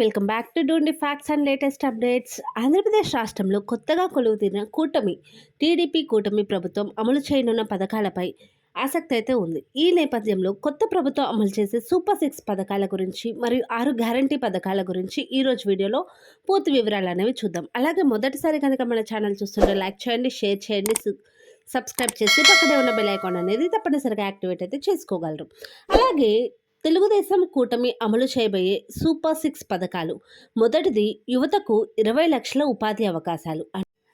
Welcome back to Dhoondi facts and latest updates. Andhra Pradesh రాష్ట్రంలో కొత్తగా కొలువుతీరిన కూటమి టీడీపీ కూటమి ప్రభుత్వం అమలు చేయనున్న పథకాలపై ఆసక్తి అయితే ఉంది. ఈ నేపథ్యంలో కొత్త ప్రభుత్వం అమలు చేసే సూపర్ సిక్స్ పథకాల గురించి మరియు ఆరు గ్యారంటీ పథకాల గురించి ఈరోజు వీడియోలో పూర్తి వివరాలు అనేవి చూద్దాం. అలాగే మొదటిసారి కనుక మన ఛానల్ చూస్తుంటే లైక్ చేయండి షేర్ చేయండి సబ్స్క్రైబ్ చేసి పక్కనే ఉన్న బెల్ ఐకాన్ అనేది తప్పనిసరిగా యాక్టివేట్ అయితే చేసుకోగలరు. అలాగే తెలుగుదేశం కూటమి అమలు చేయబోయే సూపర్ సిక్స్ పథకాలు. మొదటిది యువతకు ఇరవై లక్షల ఉపాధి అవకాశాలు.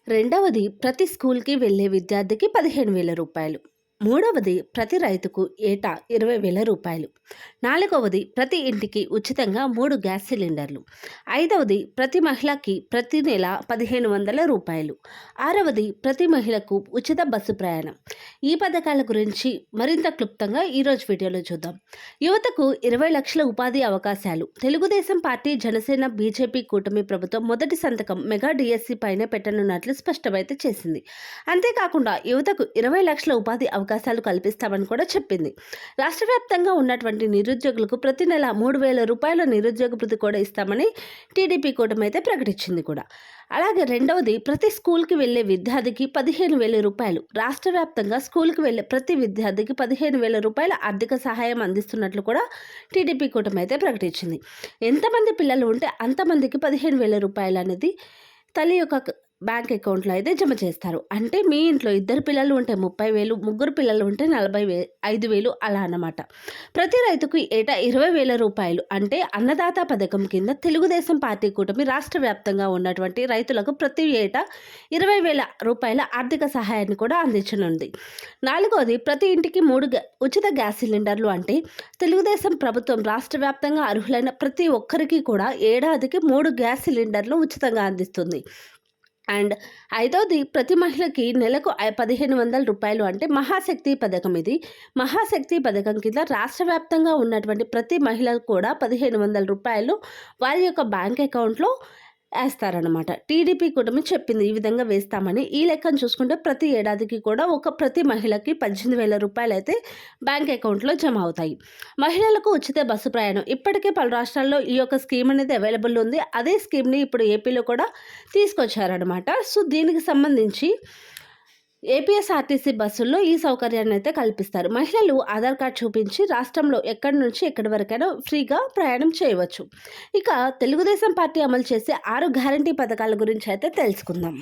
రెండవది ప్రతి స్కూల్కి వెళ్ళే విద్యార్థికి పదిహేను వేల రూపాయలు. మూడవది ప్రతి రైతుకు ఏటా ఇరవై వేల రూపాయలు. నాలుగవది ప్రతి ఇంటికి ఉచితంగా మూడు గ్యాస్ సిలిండర్లు. ఐదవది ప్రతి మహిళకి ప్రతి నెల పదిహేను వందల రూపాయలు. ఆరవది ప్రతి మహిళకు ఉచిత బస్సు ప్రయాణం. ఈ పథకాల గురించి మరింత క్లుప్తంగా ఈరోజు వీడియోలో చూద్దాం. యువతకు ఇరవై లక్షల ఉపాధి అవకాశాలు. తెలుగుదేశం పార్టీ జనసేన బీజేపీ కూటమి ప్రభుత్వం మొదటి సంతకం మెగా డిఎస్సి పైన పెట్టనున్నట్లు స్పష్టమైతే చేసింది. అంతేకాకుండా యువతకు ఇరవై లక్షల ఉపాధి అవకాశాలు కల్పిస్తామని కూడా చెప్పింది. రాష్ట్ర వ్యాప్తంగా ఉన్నటువంటి నిరుద్యోగులకు ప్రతి నెల మూడు వేల రూపాయల నిరుద్యోగ భృతి కూడా ఇస్తామని టీడీపీ కూటమి అయితే ప్రకటించింది కూడా. అలాగే రెండవది ప్రతి స్కూల్కి వెళ్ళే విద్యార్థికి పదిహేను వేల రూపాయలు. రాష్ట్ర వ్యాప్తంగా స్కూల్కి వెళ్ళే ప్రతి విద్యార్థికి పదిహేను వేల రూపాయల ఆర్థిక సహాయం అందిస్తున్నట్లు కూడా టీడీపీ కూటమి అయితే ప్రకటించింది. ఎంతమంది పిల్లలు ఉంటే అంతమందికి పదిహేను వేల రూపాయలు అనేది తల్లి యొక్క బ్యాంక్ అకౌంట్లో అయితే జమ చేస్తారు. అంటే మీ ఇంట్లో ఇద్దరు పిల్లలు ఉంటే ముప్పై వేలు ముగ్గురు పిల్లలు ఉంటే నలభై వే ఐదు వేలు అలా అన్నమాట. ప్రతి రైతుకు ఏటా ఇరవై వేల రూపాయలు అంటే అన్నదాత పథకం కింద తెలుగుదేశం పార్టీ కూటమి రాష్ట్ర వ్యాప్తంగా ఉన్నటువంటి రైతులకు ప్రతి ఏటా ఇరవై వేల రూపాయల ఆర్థిక సహాయాన్ని కూడా అందించనుంది. నాలుగోది ప్రతి ఇంటికి మూడు గ్యా- ఉచిత గ్యాస్ సిలిండర్లు అంటే తెలుగుదేశం ప్రభుత్వం రాష్ట్ర వ్యాప్తంగా అర్హులైన ప్రతి ఒక్కరికి కూడా ఏడాదికి మూడు గ్యాస్ సిలిండర్లు ఉచితంగా అందిస్తుంది. అండ్ ఐదోది ప్రతి మహిళకి నెలకు పదిహేను వందల రూపాయలు అంటే మహాశక్తి పథకం ఇది. మహాశక్తి పథకం కింద రాష్ట్ర వ్యాప్తంగా ఉన్నటువంటి ప్రతి మహిళకు కూడా పదిహేను వందల రూపాయలు వారి యొక్క బ్యాంక్ అకౌంట్లో వేస్తారనమాట టీడీపీ కూటమి చెప్పింది ఈ విధంగా వేస్తామని. ఈ లెక్కను చూసుకుంటే ప్రతి ఏడాదికి కూడా ఒక ప్రతి మహిళకి పద్దెనిమిది వేల రూపాయలు అయితే బ్యాంక్ అకౌంట్లో జమ అవుతాయి. మహిళలకు ఉచిత బస్సు ప్రయాణం. ఇప్పటికే పలు రాష్ట్రాల్లో ఈ యొక్క స్కీమ్ అనేది అవైలబుల్ ఉంది. అదే స్కీమ్ని ఇప్పుడు ఏపీలో కూడా తీసుకొచ్చారనమాట సో దీనికి సంబంధించి ఏపీఎస్ఆర్టీసీ బస్సుల్లో ఈ సౌకర్యాన్ని అయితే కల్పిస్తారు. మహిళలు ఆధార్ కార్డ్ చూపించి రాష్ట్రంలో ఎక్కడి నుంచి ఎక్కడి వరకైనా ఫ్రీగా ప్రయాణం చేయవచ్చు. ఇక తెలుగుదేశం పార్టీ అమలు చేసే ఆరు గ్యారంటీ పథకాల గురించి అయితే తెలుసుకుందాం.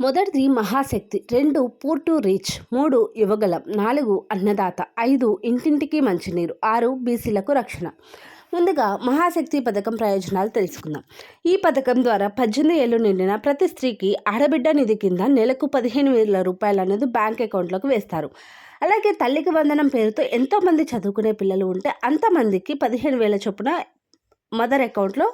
మొదటిది మహాశక్తి రెండు పూర్ టు రీచ్ మూడు యువగలం నాలుగు అన్నదాత ఐదు ఇంటింటికి మంచినీరు ఆరు బీసీలకు రక్షణ. ముందుగా మహాశక్తి పథకం ప్రయోజనాలు తెలుసుకుందాం. ఈ పథకం ద్వారా పద్దెనిమిది ఏళ్ళు నిండిన ప్రతి స్త్రీకి ఆడబిడ్డ నిధి కింద నెలకు పదిహేను వేల రూపాయలు అనేది బ్యాంక్ అకౌంట్లోకి వేస్తారు. అలాగే తల్లికి వందనం పేరుతో ఎంతోమంది చదువుకునే పిల్లలు ఉంటే అంతమందికి పదిహేను వేల చొప్పున మదర్ అకౌంట్లో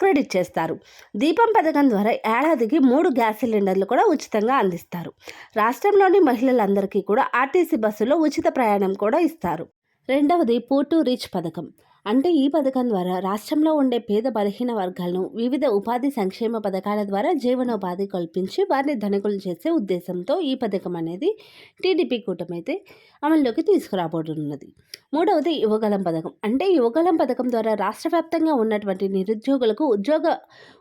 క్రెడిట్ చేస్తారు. దీపం పథకం ద్వారా ఏడాదికి మూడు గ్యాస్ సిలిండర్లు కూడా ఉచితంగా అందిస్తారు. రాష్ట్రంలోని మహిళలందరికీ కూడా ఆర్టీసీ బస్సులో ఉచిత ప్రయాణం కూడా ఇస్తారు. రెండవది పూర్టు రీచ్ పథకం. అంటే ఈ పథకం ద్వారా రాష్ట్రంలో ఉండే పేద బలహీన వర్గాలను వివిధ ఉపాధి సంక్షేమ పథకాల ద్వారా జీవనోపాధి కల్పించి వారిని ధనికులు చేసే ఉద్దేశంతో ఈ పథకం అనేది టీడీపీ కూటమి అయితే అమల్లోకి తీసుకురాబోతున్నది. మూడవది యువగలం పథకం. అంటే యువగలం పథకం ద్వారా రాష్ట్ర వ్యాప్తంగా ఉన్నటువంటి నిరుద్యోగులకు ఉద్యోగ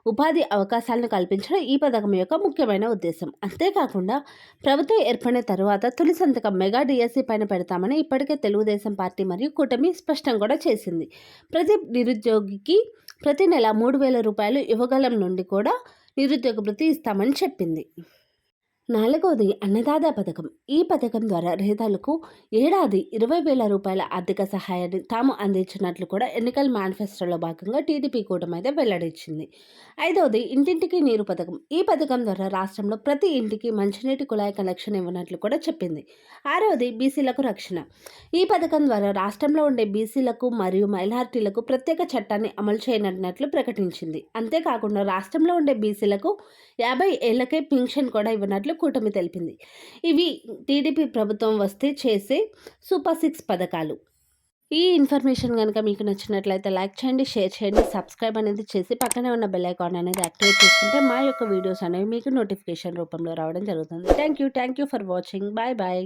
ఉపాధి అవకాశాలను కల్పించడం ఈ పథకం యొక్క ముఖ్యమైన ఉద్దేశం. అంతేకాకుండా ప్రభుత్వం ఏర్పడిన తరువాత తొలి సంతకం మెగా డిఎస్సి పైన పెడతామని ఇప్పటికే తెలుగుదేశం పార్టీ మరియు కూటమి స్పష్టం కూడా చేసింది. ప్రతి నిరుద్యోగికి ప్రతి నెల మూడు వేల రూపాయలు ఇవ్వగలం నుండి కూడా నిరుద్యోగ భృతి ఇస్తామని చెప్పింది. నాలుగవది అన్నదాత పథకం. ఈ పథకం ద్వారా రైతులకు ఏడాది ఇరవై వేల రూపాయల ఆర్థిక సహాయాన్ని తాము అందించినట్లు కూడా ఎన్నికల మేనిఫెస్టోలో భాగంగా టీడీపీ కూటమి అయితే వెల్లడించింది. ఐదవది ఇంటింటికి నీరు పథకం. ఈ పథకం ద్వారా రాష్ట్రంలో ప్రతి ఇంటికి మంచినీటి కుళాయి కనెక్షన్ ఇవ్వనట్లు కూడా చెప్పింది. ఆరవది బీసీలకు రక్షణ. ఈ పథకం ద్వారా రాష్ట్రంలో ఉండే బీసీలకు మరియు మైనార్టీలకు ప్రత్యేక చట్టాన్ని అమలు చేయనున్నట్లు ప్రకటించింది. అంతేకాకుండా రాష్ట్రంలో ఉండే బీసీలకు యాభై ఏళ్ళకే పింఛన్ కూడా ఇవ్వనట్లు కూటమి తెలిపింది. ఇవి టీడీపీ ప్రభుత్వం వస్తే చేసే సూపర్ సిక్స్ పథకాలు. ఈ ఇన్ఫర్మేషన్ కనుక మీకు నచ్చినట్లయితే లైక్ చేయండి షేర్ చేయండి సబ్స్క్రైబ్ అనేది చేసి పక్కనే ఉన్న బెల్ ఐకాన్ అనేది యాక్టివేట్ చేసుకుంటే మా యొక్క వీడియోస్ అనేవి మీకు నోటిఫికేషన్ రూపంలో రావడం జరుగుతుంది. Thank you thank you for watching. Bye bye.